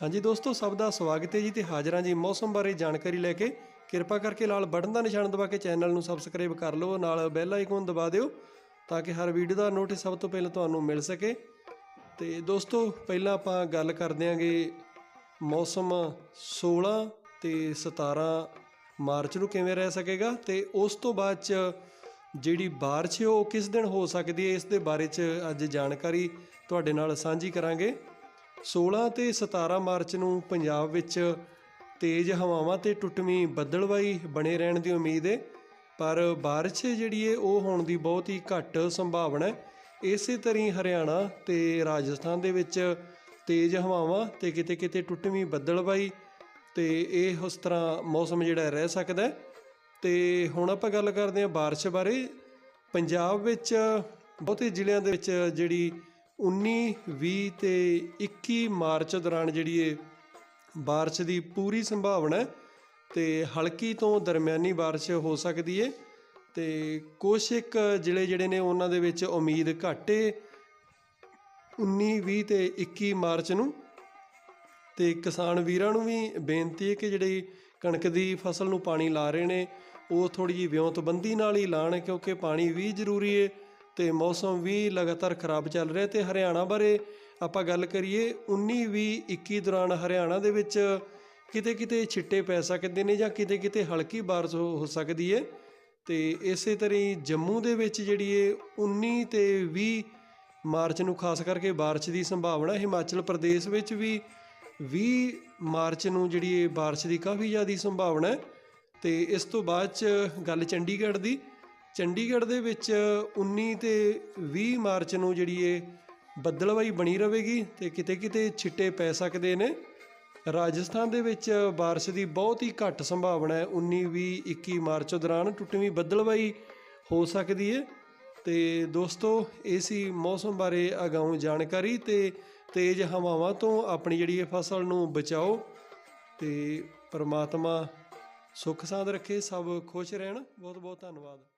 ਹਾਂਜੀ ਦੋਸਤੋ, ਸਭ ਦਾ ਸਵਾਗਤ ਹੈ ਜੀ ਤੇ ਹਾਜ਼ਰਾਂ ਜੀ ਮੌਸਮ ਬਾਰੇ ਜਾਣਕਾਰੀ ਲੈ ਕੇ। ਕਿਰਪਾ ਕਰਕੇ ਲਾਲ ਬਟਨ ਦਾ ਨਿਸ਼ਾਨ ਦਬਾ ਕੇ ਚੈਨਲ ਨੂੰ ਸਬਸਕ੍ਰਾਈਬ ਕਰ ਲਓ, ਨਾਲ ਬੈਲ ਆਈਕਨ ਦਬਾ ਦਿਓ, ਤਾਂ ਕਿ ਹਰ ਵੀਡੀਓ ਦਾ ਨੋਟਿਸ ਸਭ ਤੋਂ ਪਹਿਲਾਂ ਤੁਹਾਨੂੰ ਮਿਲ ਸਕੇ। ਤੇ ਦੋਸਤੋ, ਪਹਿਲਾਂ ਆਪਾਂ ਗੱਲ ਕਰਦੇ ਆਂਗੇ ਮੌਸਮ 16 ਤੇ 17 ਮਾਰਚ ਨੂੰ ਕਿਵੇਂ ਰਹਿ ਸਕੇਗਾ ਤੇ ਉਸ ਤੋਂ ਬਾਅਦ ਚ ਜਿਹੜੀ ਬਾਰਿਸ਼ ਹੈ ਉਹ ਕਿਸ ਦਿਨ ਹੋ ਸਕਦੀ ਹੈ, ਇਸ ਦੇ ਬਾਰੇ ਚ ਅੱਜ ਜਾਣਕਾਰੀ ਤੁਹਾਡੇ ਨਾਲ ਸਾਂਝੀ ਕਰਾਂਗੇ। 16 ਤੇ 17 ਮਾਰਚ ਨੂੰ ਪੰਜਾਬ ਵਿੱਚ ਤੇਜ਼ ਹਵਾਵਾਂ ਤੇ ਟੁੱਟਵੀਂ ਬੱਦਲਵਾਈ ਬਣੇ ਰਹਿਣ ਦੀ ਉਮੀਦ ਹੈ ਪਰ ਬਾਰਿਸ਼ ਜਿਹੜੀ ਹੈ ਉਹ ਹੋਣ ਦੀ ਬਹੁਤ ਹੀ ਘੱਟ ਸੰਭਾਵਨਾ ਹੈ ਇਸੇ ਤਰ੍ਹਾਂ ਹੀ ਹਰਿਆਣਾ ਤੇ ਰਾਜਸਥਾਨ ਦੇ ਵਿੱਚ ਤੇਜ਼ ਹਵਾਵਾਂ ਤੇ ਕਿਤੇ ਕਿਤੇ ਟੁੱਟਵੀਂ ਬੱਦਲਵਾਈ ਤੇ ਇਹ ਉਸ ਤਰ੍ਹਾਂ ਮੌਸਮ ਜਿਹੜਾ ਰਹਿ ਸਕਦਾ ਹੈ ਤੇ ਹੁਣ ਆਪਾਂ ਗੱਲ ਕਰਦੇ ਹਾਂ ਬਾਰਿਸ਼ ਬਾਰੇ। ਪੰਜਾਬ ਵਿੱਚ ਬਹੁਤੇ ਜ਼ਿਲ੍ਹਿਆਂ ਦੇ ਵਿੱਚ ਜਿਹੜੀ 19 20 ਤੇ 21 ਮਾਰਚ ਦੌਰਾਨ ਜਿਹੜੀ ਇਹ ਬਾਰਿਸ਼ ਦੀ ਪੂਰੀ ਸੰਭਾਵਨਾ ਹੈ ਤੇ ਹਲਕੀ ਤੋਂ ਦਰਮਿਆਨੀ ਬਾਰਿਸ਼ ਹੋ ਸਕਦੀ ਹੈ ਤੇ ਕੁਛ ਇੱਕ ਜ਼ਿਲ੍ਹੇ ਜਿਹੜੇ ਨੇ ਉਹਨਾਂ ਦੇ ਵਿੱਚ ਉਮੀਦ ਘੱਟ ਹੈ। 19 20 ਤੇ 21 ਮਾਰਚ ਨੂੰ ਤੇ ਕਿਸਾਨ ਵੀਰਾਂ ਨੂੰ ਵੀ ਬੇਨਤੀ ਹੈ ਕਿ ਜਿਹੜੀ ਕਣਕ ਦੀ ਫਸਲ ਨੂੰ ਪਾਣੀ ਲਾ ਰਹੇ ਨੇ, ਉਹ ਥੋੜੀ ਜਿਹੀ ਵਿਉਂਤਬੰਦੀ ਨਾਲ ਹੀ ਲਾਣ ਕਿਉਂਕਿ ਪਾਣੀ ਵੀ ਜ਼ਰੂਰੀ ਹੈ ਤੇ ਮੌਸਮ ਵੀ ਲਗਾਤਾਰ ਖਰਾਬ ਚੱਲ ਰਿਹਾ ਤੇ ਹਰਿਆਣਾ ਬਾਰੇ ਆਪਾਂ ਗੱਲ ਕਰੀਏ 19 20 21 ਦੌਰਾਨ ਹਰਿਆਣਾ ਦੇ ਵਿੱਚ ਕਿਤੇ ਕਿਤੇ ਛਿੱਟੇ ਪੈ ਸਕਦੇ ਨੇ ਜਾਂ ਕਿਤੇ ਕਿਤੇ ਹਲਕੀ ਬਾਰਿਸ਼ ਹੋ ਹੋ ਸਕਦੀ ਹੈ। ਤੇ ਇਸੇ ਤਰ੍ਹਾਂ ਹੀ ਜੰਮੂ ਦੇ ਵਿੱਚ ਜਿਹੜੀ ਇਹ 19 ਤੇ 20 ਮਾਰਚ ਨੂੰ ਖਾਸ ਕਰਕੇ ਬਾਰਿਸ਼ ਦੀ ਸੰਭਾਵਨਾ, ਹਿਮਾਚਲ ਪ੍ਰਦੇਸ਼ ਵਿੱਚ ਵੀ 20 ਮਾਰਚ ਨੂੰ ਜਿਹੜੀ ਇਹ ਬਾਰਿਸ਼ ਦੀ ਕਾਫੀ ਜ਼ਿਆਦਾ ਸੰਭਾਵਨਾ ਹੈ। ਤੇ ਇਸ ਤੋਂ ਬਾਅਦ ਚ ਗੱਲ ਚੰਡੀਗੜ੍ਹ ਦੀ। ਚੰਡੀਗੜ੍ਹ ਦੇ ਵਿੱਚ 19 ਤੇ 20 ਮਾਰਚ ਨੂੰ ਜਿਹੜੀ ਇਹ ਬੱਦਲਵਾਈ ਬਣੀ ਰਹੇਗੀ ਤੇ ਕਿਤੇ ਕਿਤੇ ਛਿੱਟੇ ਪੈ ਸਕਦੇ ਨੇ। ਰਾਜਸਥਾਨ ਦੇ ਵਿੱਚ ਬਾਰਿਸ਼ ਦੀ ਬਹੁਤ ਹੀ ਘੱਟ ਸੰਭਾਵਨਾ ਹੈ। 19 20 21 ਮਾਰਚ ਦੌਰਾਨ ਟੁੱਟਵੀਂ ਬੱਦਲਵਾਈ ਹੋ ਸਕਦੀ ਹੈ। ਤੇ ਦੋਸਤੋ, ਇਹ ਸੀ ਮੌਸਮ ਬਾਰੇ ਅਗਾਊਂ ਜਾਣਕਾਰੀ ਤੇ ਤੇਜ਼ ਹਵਾਵਾਂ ਤੋਂ ਆਪਣੀ ਜਿਹੜੀ ਇਹ ਫਸਲ ਨੂੰ ਬਚਾਓ। ਤੇ ਪਰਮਾਤਮਾ ਸੁੱਖ ਸਾਂਦ ਰੱਖੇ, ਸਭ ਖੁਸ਼ ਰਹਿਣ। ਬਹੁਤ ਬਹੁਤ ਧੰਨਵਾਦ।